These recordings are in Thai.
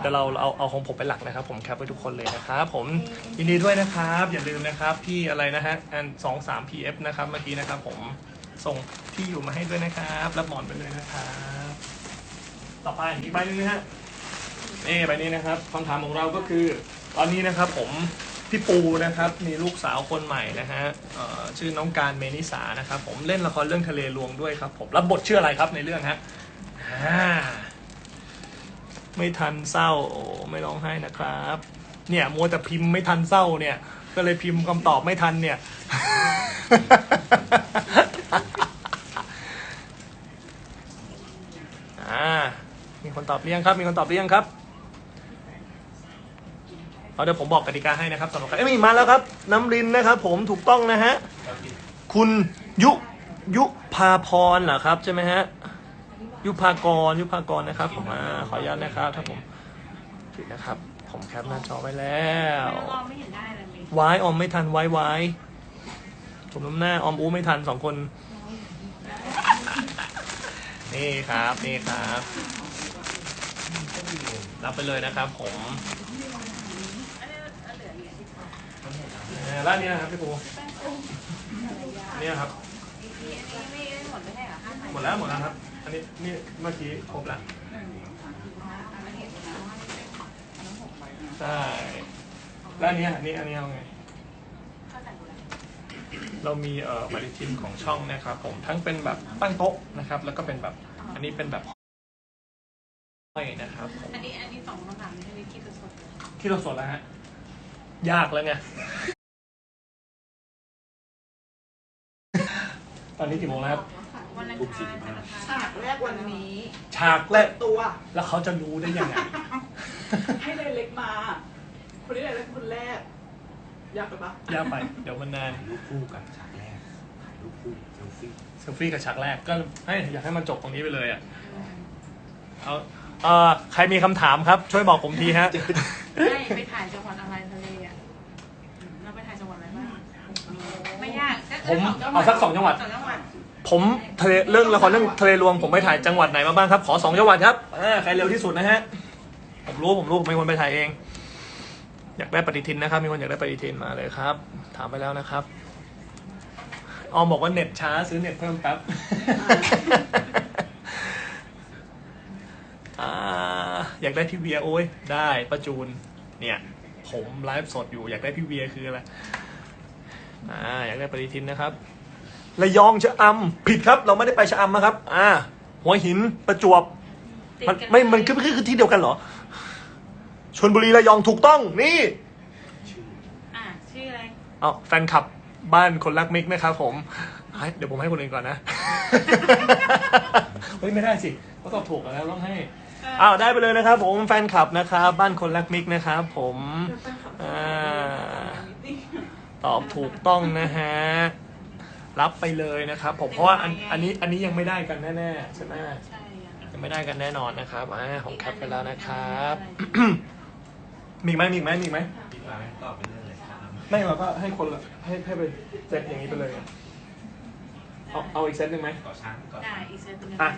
เดี๋ยวเราเอาเอาของผมเป็นหลักนะครับ ผมแคปไว้ทุกคนเลยนะครับผมยินดีด้วยนะครับ อย่าลืมนะครับที่อะไรนะฮะอันสองสาม pf นะครับเมื่อกี้นะครับ ผมส่งที่อยู่มาให้ด้วยนะครับรับหมอนไปเลยนะครับ ต่อไปอีกใบหนึงนะฮะนี่ใบนี้นะครับคำถามของเราก็คือ ตอนนี้นะครับ ผมพี่ปูนะครับมีลูกสาวคนใหม่นะฮะเอ่อชื่อน้องการเมนิสานะครับ ผมเล่นละครเรื่องทะเลลวงด้วยครับ ผมรับบทชื่ออะไรครับในเรื่องฮะอ่า ไม่ทันเศร้าโอ้ไม่ร้องไห้นะครับ เนี่ยมัวแต่พิมพ์ไม่ทันเศร้าเนี่ย ก็เลยพิมพ์คำตอบไม่ทันเนี่ย อ่า มีคนตอบหรือยังครับ มีคนตอบหรือยังครับเอาเดี๋ยวผมบอกกติกาให้นะครับสำหรับใครเอ้ยมีมาแล้วครับ น้ำรินนะครับ ผมถูกต้องนะฮะ คุณยุยุพาพรเหรอครับใช่ไหมฮะ ยุพากรยุพากรนะครับ ผมอ่าขออนุญาตนะครับถ้าผมผิดนะครับ ผมแคปหน้าจอไว้แล้วไม่ต้องไม่เห็นได้เลยวายออมไม่ทันวายวายผมน้ำหน้าออมอู้ไม่ทันสองคน นี่ครับ นี่ครับ รับไปเลยนะครับ ผมอ่าร้านนี้นะครับพี่ปูเนี่ยครับนี่อันนี้ไม่หมดไม่ใช่เหรอห้าพันหมดแล้วหมดแล้วครับ อันนี้นี่เมื่อกี้ครบแล้วใช่แล้วอันเนี้ยอันนี้อันนี้เอาไง เรามีเอ่อปฏิทินของช่องนะครับผมทั้งเป็นแบบตั้งโต๊ะนะครับ แล้วก็เป็นแบบอันนี้เป็นแบบห้อยนะครับผมอันนี้อันนี้สองคำถามไม่ได้คิดสดที่เราสดแล้วฮะยากแล้วไงตอนนี้กี่โมงแล้วครับ ๆ วันอังคารวันอังคารฉากแรกวันนี้ ฉากแรกตัว แล้วเขาจะรู้ได้ยังไง ให้เลยเล็กมา คนนี้เลยเล็กคนแรก อยากไปปะยากไป เดี๋ยวมันนานรูปคู่กับฉากแรกถ่ายรูปคู่เซลฟี่เซลฟี่กับฉากแรกก็ให้อยากให้มันจบตรงนี้ไปเลยอะเอาเอ่อใครมีคำถามครับ ช่วยบอกผมทีฮะ ไม่ไปถ่ายจังหวัดอะไรทะเลอะเราไปถ่ายจังหวัดอะไรบ้างไม่ยากก็ผมเอาสักสองจังหวัด สองจังหวัด ผมทะเลเรื่องละครเรื่องทะเลรวมผมไปถ่ายจังหวัดไหนมาบ้างครับ ขอสองจังหวัดครับอ่าใครเร็วที่สุดนะฮะผมรู้ผมรู้ผมเป็นคนไปถ่ายเอง อยากได้ปฏิทินนะครับ มีคนอยากได้ปฏิทินมาเลยครับ ถามไปแล้วนะครับออมบอกว่าเน็ตช้าซื้อเน็ตเพิ่มแป๊บอ่าอยากได้พี่เวียโอ้ยได้ประจูน เนี่ย ผมไลฟ์สดอยู่อยากได้พี่เวียคืออะไรอ่าอยากได้ปฏิทินนะครับ ระยองชะอำผิดครับ เราไม่ได้ไปชะอำนะครับ อ่า หัวหินประจวบติดมันกันไม่มันคือคือคือที่เดียวกันเหรอชลบุรีระยองถูกต้องนี่ชื่ออะชื่ออะไรเอาแฟนคลับบ้านคนรักมิกนะครับผมให้เดี๋ยวผมให้คนอื่นก่อนนะเฮ้ยไม่ได้สิเขาตอบถูกแล้วต้องให้อ้าวได้ไปเลยนะครับ ผมแฟนคลับนะครับ บ้านคนรักมิกนะครับ ผมอ่าตอบถูกต้องนะฮะ รับไปเลยนะครับผมเพราะว่าอันอันนี้อันนี้ยังไม่ได้กันแน่ๆใช่ไหมใช่อะยังไม่ได้กันแน่นอนนะครับอ่าผมแคปไปแล้วนะครับ มีอีกไหมมีอีกไหมมีอีกไหมพี่ฟ้าตอบไปเรื่องอะไรครับไม่เราก็ให้คนละให้ให้ไปเซตอย่างนี้ไปเลยอะเอาเอาอีกเซตหนึ่งไหมก่อช้างก่อนได้อีกเซตหนึงอะ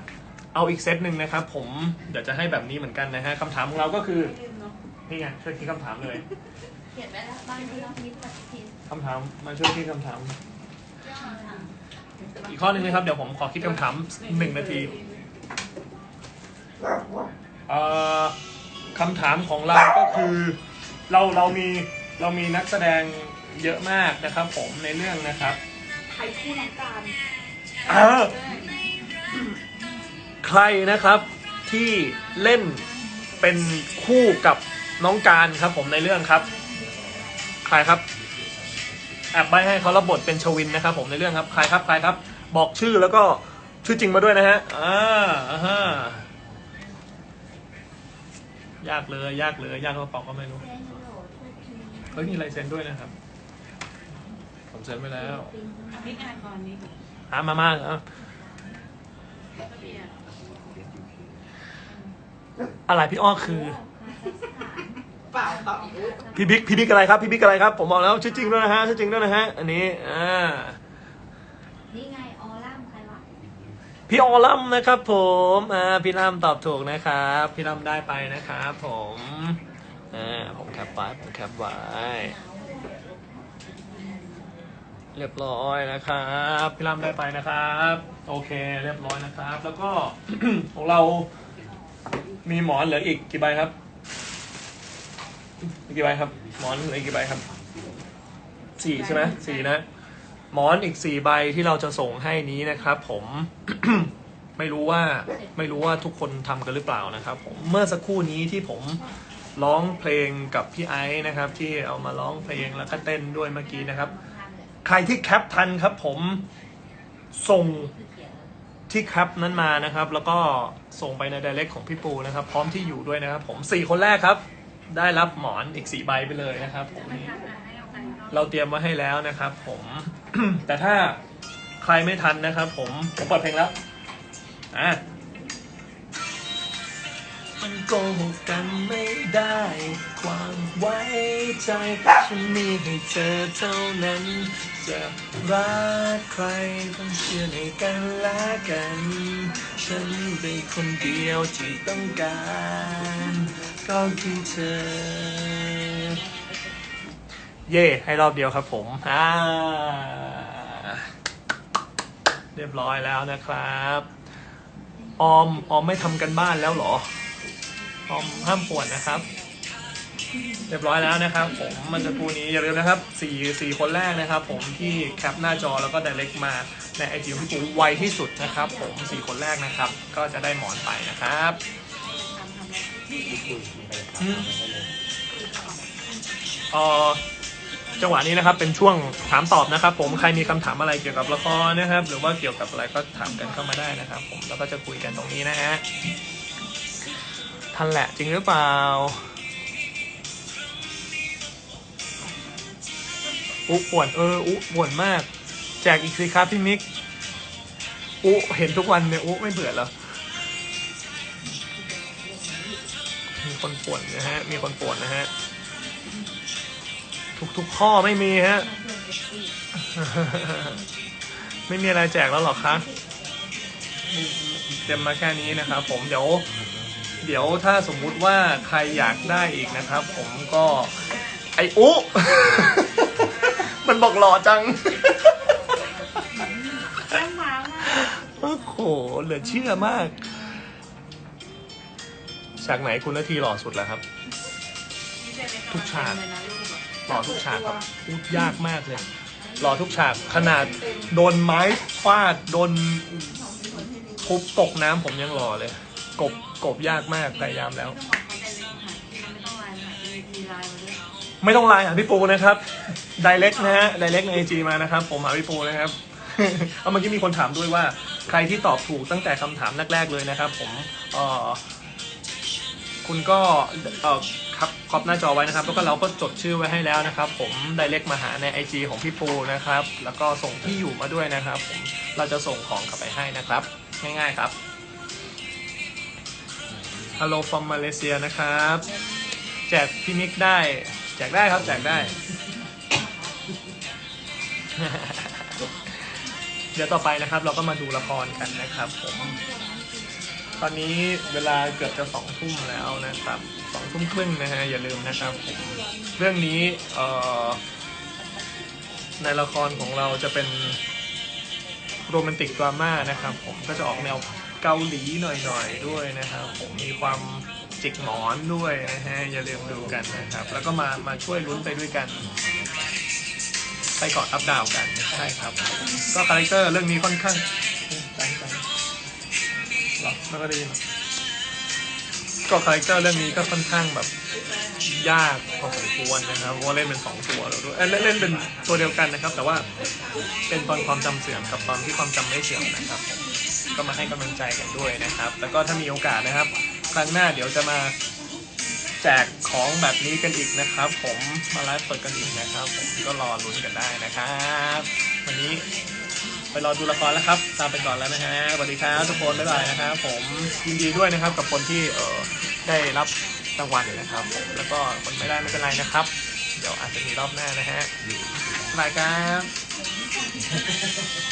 เอาอีกเซตหนึ่งนะครับ ผมเดี๋ยวจะให้แบบนี้เหมือนกันนะฮะคำถามของเราก็คือไม่ลืมเนาะนี่ไงช่วยคิดคำถามเลยเขียนไว้แล้วบ้านที่เรามีปฏิทินคำถามมาช่วยคิดคำถาม อีกข้อหนึ่งนะครับ เดี๋ยวผมขอคิดคำถามหนึ่งนาทีเอ่อคำถามของเราก็คือเราเรามีเรามีนักแสดงเยอะมากนะครับผมในเรื่องนะครับใครคู่น้องการเออใครนะครับที่เล่นเป็นคู่กับน้องการครับผมในเรื่องครับ ใครครับแอบใบให้เขารับบทเป็นชวินนะครับผมในเรื่องครับใครครับใครครับ บอกชื่อแล้วก็ชื่อจริงมาด้วยนะฮะอ่าอ่าฮะยากเลยยากเลยยากกระเป๋าก็ไม่รู้เฮ้ยมีลายเซ็นด้วยนะครับ ผมเซ็นไปแล้วพี่อ่านก่อนนี้อ่ามามาอะระเบียบเรียนยูเคอะไรพี่อ้อคือ เปล่าตอบอีกอุ๊ยพี่บิ๊กพี่บิ๊กอะไรครับพี่บิ๊กอะไรครับ ผมบอกแล้วชื่อจริงด้วยนะฮะชื่อจริงด้วยนะฮะอันนี้อ่านี่ไงออร่ามใครวะพี่ออลัมนะครับ ผมอ่าพี่ลัมตอบถูกนะครับ พี่ลัมได้ไปนะครับผมอ่าผมแคปไว้ผมแคปไว้เรียบร้อยนะครับพี่ลัมได้ไปนะครับ โอเค เรียบร้อยนะครับ แล้วก็ ของเรามีหมอนเหลืออีกกี่ใบครับอี กกี่ใบครับ หมอนเหลืออีกกี่ใบครับสี่ใช่ไหมสี่นะ หมอนอีกสี่ใบที่เราจะส่งให้นี้นะครับ ผม ไม่รู้ว่าไม่รู้ว่าทุกคนทำกันหรือเปล่านะครับผมเมื่อสักครู่นี้ที่ผมร้องเพลงกับพี่ไอซ์นะครับ ที่เอามาร้องเพลงแล้วก็เต้นด้วยเมื่อกี้นะครับ ใครที่แคปทันครับ ผมส่งที่แคปนั้นมานะครับ แล้วก็ส่งไปใน direct ของพี่ปูนะครับ พร้อมที่อยู่ด้วยนะครับ ผมสี่คนแรกครับ ได้รับหมอนอีกสี่ใบไปเลยนะครับผมเราเตรียมไว้ให้แล้วนะครับ ผม แต่ถ้าใครไม่ทันนะครับ ผมผมเปิดเพลงแล้วอะมันโกหกกันไม่ได้ ความไว้ใจฉันมีให้เธอเท่านั้น จะรักใครต้องเชื่อในกันและกัน ฉันเป็นคนเดียวที่ต้องการ ก็คือเธอ เย่ให้รอบเดียวครับผมอ่าเรียบร้อยแล้วนะครับ ออม ออมไม่ทำกันบ้านแล้วเหรอ ออมห้ามปวดนะครับ เรียบร้อยแล้วนะครับผมมันจะกูนี้อย่าลืมนะครับสี่สี่คนแรกนะครับ ผมที่แคปหน้าจอแล้วก็ direct มาในไอจีของพี่ปูไวที่สุดนะครับ ผมสี่คนแรกนะครับ ก็จะได้หมอนไปนะครับอืมเอ่อจังหวะนี้นะครับเป็นช่วงถามตอบนะครับ ผมใครมีคำถามอะไรเกี่ยวกับละครนะครับ หรือว่าเกี่ยวกับอะไรก็ถามกันเข้ามาได้นะครับ ผมแล้วก็จะคุยกันตรงนี้นะฮะทันแหละจริงหรือเปล่า อุ๊ป่วนเอออุ๊ป่วนมาก แจกอีกสิครับพี่มิกอุ๊เห็นทุกวันเนี่ยอุ๊ไม่เบื่อเหรอมีคนป่วนนะฮะ มีคนป่วนนะฮะทุกทุกๆข้อไม่มีฮะ ไม่มีอะไรแจกแล้วหรอคะเต็มมาแค่นี้นะครับ ผมเดี๋ยวเดี๋ยวถ้าสมมุติว่าใครอยากได้อีกนะครับ ผมก็ไออุ มันบอกหล่อจังแจ้งมาว่าโอ้โห เหลือเชื่อมาก ฉากไหนคุณนาทีหล่อสุดแล้วครับทุกฉากหล่อทุกฉากครับพูดยากมากเลยหล่อทุกฉากขนาดโดนไม้ฟาดโดนทุบตกน้ำผมยังหล่อเลย กบกบยากมากพยายามแล้ว ไม่ต้องไลน์ค่ะไม่ต้องไลน์หาพี่ปูนะครับ direct นะฮะ direct ใน IG มานะครับ ผมหาพี่ปูนะครับ เอาเมื่อกี้มีคนถามด้วยว่า ใครที่ตอบถูกตั้งแต่คำถามแรก ๆ เลยนะครับ ผมเอ่อคุณก็เอ่อครับครอบหน้าจอไว้นะครับ แล้วก็เราก็จดชื่อไว้ให้แล้วนะครับ ผม direct มาหาใน IG ของพี่ปูนะครับ แล้วก็ส่งที่อยู่มาด้วยนะครับ ผมเราจะส่งของกลับไปให้นะครับ ง่ายๆครับ Hello from Malaysia นะครับ แจกพี่มิกได้ แจกได้ครับแจกได้ เดี๋ยวต่อไปนะครับ เราก็มาดูละครกันนะครับผม ตอนนี้เวลาเกือบจะสองทุ่มแล้วนะครับสองทุ่มครึ่งนะฮะอย่าลืมนะครับผมเรื่องนี้เอ่อในละครของเราจะเป็นโรแมนติกดราม่านะครับ ผมก็จะออกแนวเกาหลีหน่อยๆด้วยนะครับ ผมมีความ จิกหมอนด้วยนะฮะ อย่าลืมดูกันนะครับ แล้วก็มามาช่วยลุ้นไปด้วยกันไปเกาะอัพดาวกันใช่ครับ ก็คาแรคเตอร์เรื่องนี้ค่อนข้างจังจังหรอไม่ก็ได้ยินหรอก็คาแรคเตอร์เรื่องนี้ก็ค่อนข้างแบบยากพอสมควรนะครับเพราะเล่นเป็นสองตัวแล้วด้วยเอ้ยเล่นเล่นเป็นตัวเดียวกันนะครับ แต่ว่าเป็นตอนความจำเสื่อมกับตอนที่ความจำไม่เสื่อมนะครับ ก็มาให้กำลังใจกันด้วยนะครับ แล้วก็ถ้ามีโอกาสนะครับ ครั้งหน้าเดี๋ยวจะมาแจกของแบบนี้กันอีกนะครับ ผมมาไลฟ์เปิดกันอีกนะครับ ผมก็รอลุ้นกันได้นะครับ วันนี้ไปรอดูละครแล้วครับลาไปก่อนแล้วนะฮะสวัสดีครับทุกคนบ๊ายบายนะครับผมยินดีด้วยนะครับกับคนที่เออได้รับรางวัลนะครับผมแล้วก็คนไม่ได้ไม่เป็นไรนะครับ เดี๋ยวอาจจะมีรอบหน้านะฮะบ๊ายบายครับ